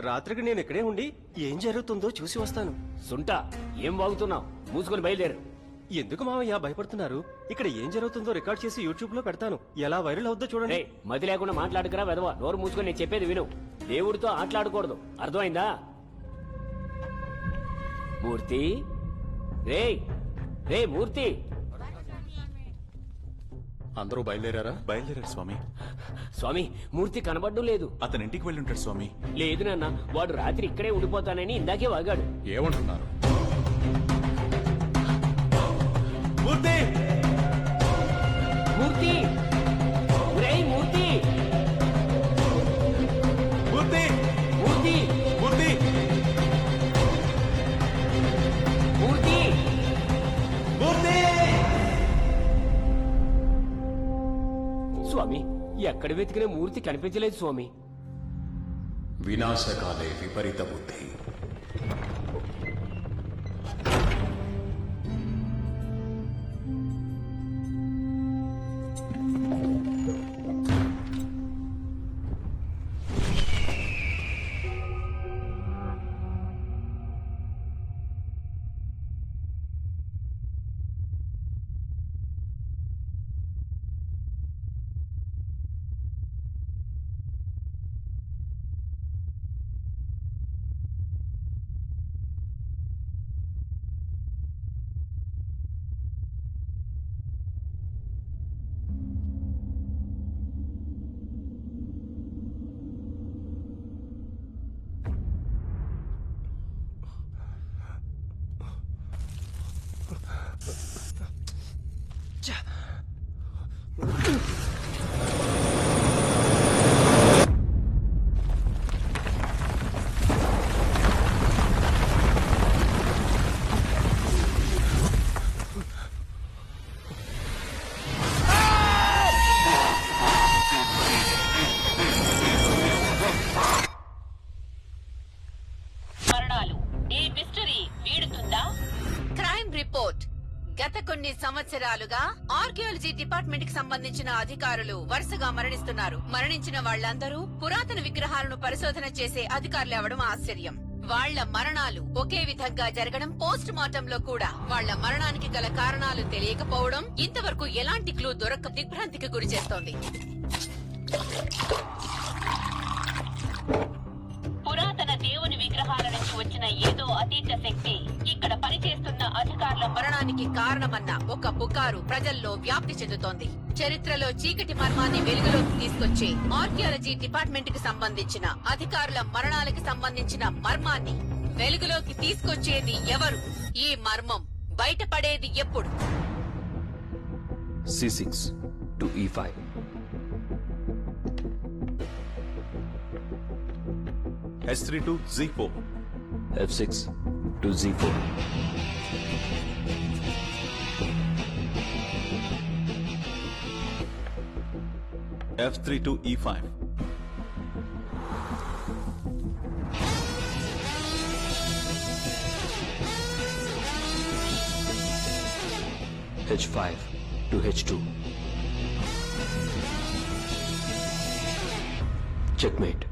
రాత్రికి నేను ఇక్కడే ఉండి ఏం జరుగుతుందో చూసి వస్తాను. సుంట ఏం వాగుతున్నావు? మూసుకొని బయలుదేరు. ఎందుకు మామయ్య భయపడుతున్నారు? ఇక్కడ ఏం జరుగుతుందో రికార్డ్ చేసి యూట్యూబ్లో పెడతాను. ఎలా వైరల్ అవుద్దో చూడండి. మతి లేకుండా మాట్లాడుకురా వెదవా. నోరు మూసుకొని నేను చెప్పేది విను. దేవుడితో ఆటలాడకూడదు. అర్థమైందా? మూర్తి? రే రే మూర్తి! అందరూ బయలుదేరారా? బయలుదేరారు స్వామి. స్వామి మూర్తి కనబడ్డం లేదు. అతని ఇంటికి వెళ్ళి ఉంటాడు స్వామి. లేదు నాన్న వాడు రాత్రి ఇక్కడే ఉండిపోతానని ఇందాకే వాగాడు. ఏమంటున్నారు? ఎక్కడ వెతికిన మూర్తి కనిపించలేదు స్వామి. వినాశకాలే విపరీత బుద్ధి. సంవత్సరాలుగా ఆర్కియాలజీ డిపార్ట్మెంట్కి సంబంధించిన అధికారులు వరుసగా మరణిస్తున్నారు. మరణించిన వాళ్ళందరూ పురాతన విగ్రహాలను పరిశోధన చేసే అధికారులు అవడం ఆశ్చర్యం. వాళ్ళ మరణాలు ఒకే విధంగా జరగడం పోస్ట్ మార్టం లో కూడా వాళ్ళ మరణానికి గల కారణాలు తెలియకపోవడం ఇంతవరకు ఎలాంటి క్లూ దొరక్క దిగ్భ్రాంతికి గురి చేస్తోంది. పురాతన దేవుని విగ్రహాల నుంచి వచ్చిన ఏదో అతీత శక్తి మరణానికి కారణమన్న ఒక పుకారు ప్రజల్లో వ్యాప్తి చెందుతోంది చరిత్రలో చీకటి మర్మాన్ని వెలుగులోకి తీసుకొచ్చే ఆర్కియాలజీ డిపార్ట్మెంట్కి సంబంధించిన అధికారుల మరణాలకి సంబంధించిన మర్మాన్ని వెలుగులోకి తీసుకొచ్చేది ఎవరు ఈ మర్మం బయటపడేది ఎప్పుడు C6 to E5. H three to G four F6 to Z4. F three to E five H5 to H2. Checkmate.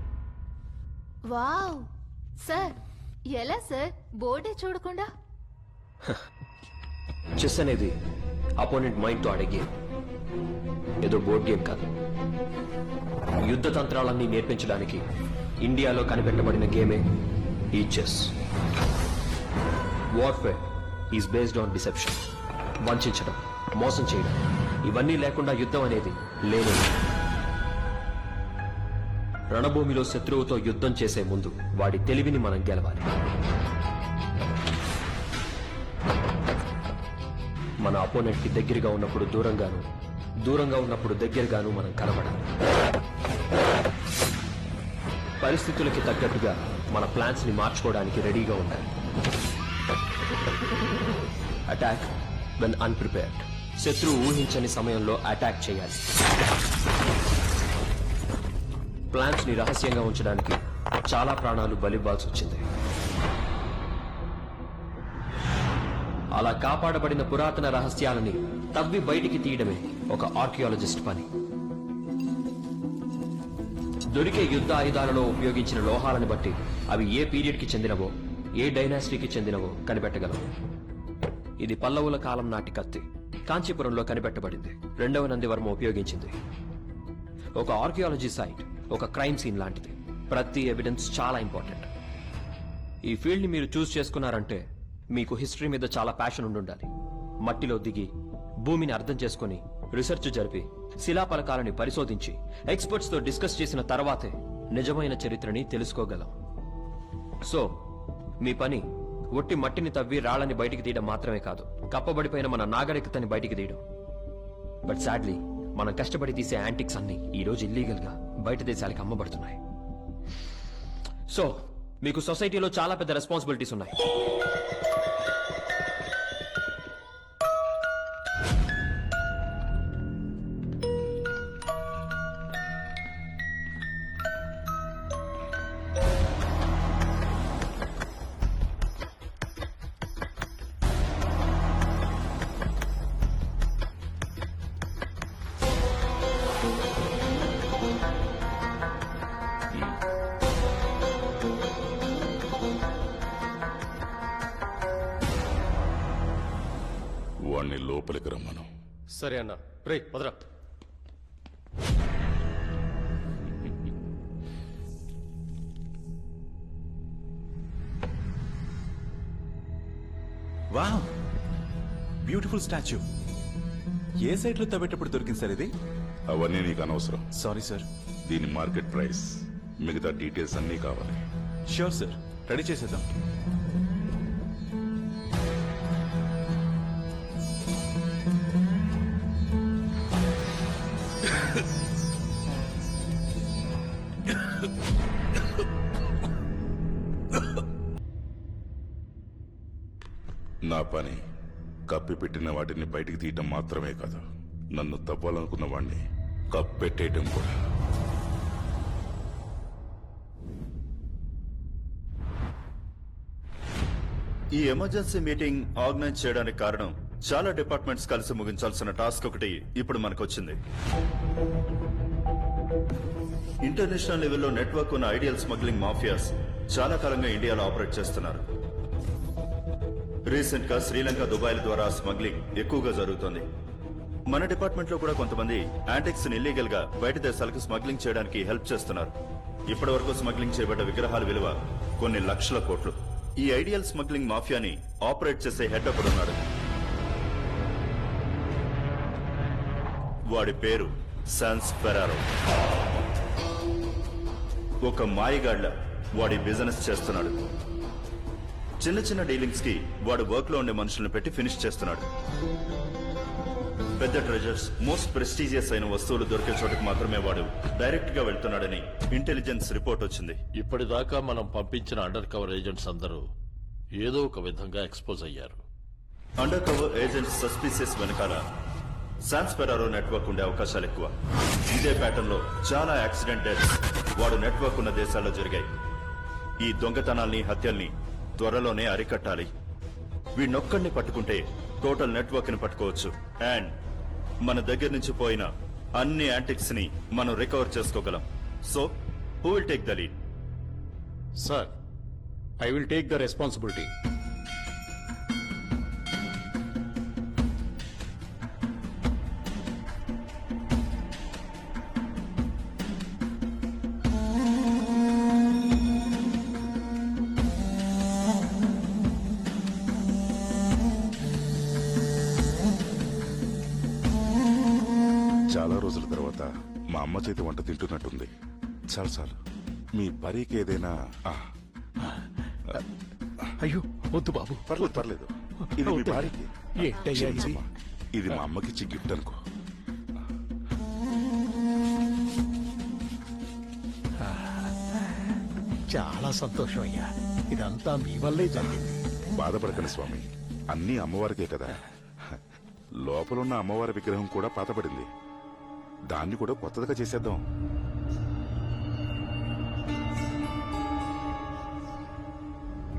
Wow sir ఎలా సార్ బోర్డే చూడకుండా? చెస్ అనేది అపోనెంట్ మైండ్తో ఆడే గేమ్ ఏదో బోర్డ్ గేమ్ కాదు. యుద్ధ తంత్రాలన్నీ నేర్పించడానికి ఇండియాలో కనిపెట్టబడిన గేమే ఈ chess. Warfare is based on deception వంచడం మోసం చేయడం ఇవన్నీ లేకుండా యుద్ధం అనేది లేని రణభూమిలో శత్రువుతో యుద్ధం చేసే ముందు వాడి తెలివిని మనం గెలవాలి. మన అపోనెంట్కి దగ్గరగా ఉన్నప్పుడు దూరంగాను దూరంగా ఉన్నప్పుడు దగ్గరగాను మనం కనబడాలి. పరిస్థితులకి తగ్గట్టుగా మన ప్లాన్స్ని మార్చుకోవడానికి రెడీగా ఉండాలి. అటాక్ వెన్ అన్ప్రిపేర్డ్ శత్రువు ఊహించని సమయంలో అటాక్ చేయాలి. ప్లాన్స్ని రహస్యంగా ఉంచడానికి చాలా ప్రాణాలు బలివ్వాల్సి వచ్చింది. అలా కాపాడబడిన పురాతన రహస్యాలని తవ్వి బయటికి తీయడమే ఒక ఆర్కియాలజిస్ట్ పని. దొరికే యుద్ధ ఆయుధాలలో ఉపయోగించిన లోహాలను బట్టి అవి ఏ పీరియడ్కి చెందినవో ఏ డైనాసిటీకి చెందినవో కనిపెట్టగలం ఇది పల్లవుల కాలం నాటి కత్తి. కాంచీపురంలో కనిపెట్టబడింది. రెండవ నందివర్మ ఉపయోగించింది. ఒక ఆర్కియాలజీ సైట్ ఒక క్రైమ్ సీన్ లాంటిది. ప్రతి ఎవిడెన్స్ చాలా ఇంపార్టెంట్. ఈ ఫీల్డ్ని మీరు చూస్ చేసుకున్నారంటే మీకు హిస్టరీ మీద చాలా ప్యాషన్ ఉండాలి మట్టిలో దిగి భూమిని అర్థం చేసుకుని రీసెర్చ్ జరిపి శిలాపలకాలని పరిశోధించి ఎక్స్పర్ట్స్తో డిస్కస్ చేసిన తర్వాతే నిజమైన చరిత్రని తెలుసుకోగలం. సో మీ పని ఒట్టి మట్టిని తవ్వి రాళ్ళని బయటికి తీయడం మాత్రమే కాదు. కప్పబడిపోయిన మన నాగరికతని బయటికి తీయడం. బట్ సాడ్లీ మనం కష్టపడి తీసే యాంటిక్స్ అన్ని ఈ రోజు గా బయట దేశాలకు అమ్మబడుతున్నాయి. సో మీకు సొసైటీలో చాలా పెద్ద రెస్పాన్సిబిలిటీస్ ఉన్నాయి. వాణ్ణి లోపలికి రమ్మను. సరే అన్న. రే వదరా వావ్. బ్యూటిఫుల్ స్టాచ్యూ ఏ సైట్లో తవ్వేటప్పుడు దొరికింది సార్ ఇది? అవన్నీ నీకు అనవసరం. సారీ సార్ దీని మార్కెట్ ప్రైస్. మిగతా డీటెయిల్స్ అన్నీ కావాలి. షూర్ సార్ రెడీ చేసేద్దాం. నా పని కప్పి పెట్టిన వాటిని బయటికి తీయటం మాత్రమే కాదు. నన్ను తవ్వాలనుకున్న వాడిని కప్పెట్టేయటం కూడా. ఈ ఎమర్జెన్సీ మీటింగ్ ఆర్గనైజ్ చేయడానికి కారణం చాలా డిపార్ట్మెంట్స్ కలిసి ముగించాల్సిన టాస్క్ ఒకటి ఇప్పుడు మనకు వచ్చింది ఇంటర్నేషనల్ లెవెల్లో నెట్వర్క్ ఉన్న ఐడియల్ స్మగ్లింగ్ మాఫియాస్ చాలా కాలంగా ఇండియాలో ఆపరేట్ చేస్తున్నారు. రీసెంట్గా శ్రీలంక దుబాయ్ల ద్వారా స్మగ్లింగ్ ఎక్కువగా జరుగుతోంది. మన డిపార్ట్మెంట్లో కూడా కొంతమంది యాంటిక్స్ ఇల్లీగల్గా బయట దేశాలకు స్మగ్లింగ్ చేయడానికి హెల్ప్ చేస్తున్నారు. ఇప్పటి వరకు స్మగ్లింగ్ చేయబడ్డ విగ్రహాల విలువ కొన్ని లక్షల కోట్లు. ఈ ఐడియల్ స్మగ్లింగ్ మాఫియాని ఆపరేట్ చేసే హెడ్ ఒకడున్నాడు వాడి పేరు సాన్స్ ఫెరారో. ఒక మాయగాడ్ల వాడి బిజినెస్ చేస్తున్నాడు. చిన్న చిన్న డీలింగ్స్కి వాడు వర్క్లో ఉండే మనుషులను పెట్టి ఫినిష్ చేస్తున్నాడు. పెద్ద ట్రెజర్స్ మోస్ట్ ప్రెస్టీజియస్ అయిన వస్తువులు దొరికే చోటుకు మాత్రమే వాడు డైరెక్ట్గా వెళ్తున్నాడని ఇంటెలిజెన్స్ రిపోర్ట్ వచ్చింది. ఇప్పటిదాకా మనం పంపించిన అండర్ కవర్ ఏజెంట్స్ అందరూ ఏదో ఒక విధంగా ఎక్స్పోజ్ అయ్యారు. అండర్ కవర్ ఏజెంట్స్ సస్పీసియస్ వెనకాల సాన్స్పెరారో నెట్వర్క్ ఉండే అవకాశాలు ఎక్కువ. ఇదే ప్యాటర్న్లో చాలా యాక్సిడెంట్ డెత్స్ వాడు నెట్వర్క్ ఉన్న దేశాల్లో జరిగాయి. ఈ దొంగతనాల్ని హత్యల్ని త్వరలోనే అరికట్టాలి. వీణొక్కడిని పట్టుకుంటే టోటల్ నెట్వర్క్ని పట్టుకోవచ్చు. అండ్ మన దగ్గర నుంచి పోయిన అన్ని యాంటిక్స్ని మనం రికవర్ చేసుకోగలం. So who will take the lead sir I will take the responsibility రోజుల తర్వాత మా అమ్మ చేతి వంట తింటున్నట్టుంది. చాలు చాలు. మీ పరికి ఏదైనా ఆ, అయ్యో వద్దు బాబు. పర్లేదు పర్లేదు. ఇది మీ. భార్యకి. ఏంటయ్యా ఇది? క్షమించమ్మా. ఇది మా అమ్మకి ఇచ్చి గిఫ్ట్ అనుకో. చాలా సంతోషం అయ్యా. ఇదంతా మీ వల్లే జరిగింది. బాధపడకండి స్వామి. అన్నీ అమ్మవారికే కదా. లోపలున్న అమ్మవారి విగ్రహం కూడా పాతపడింది దాన్ని కూడా కొత్తదిగా చేసేద్దాం.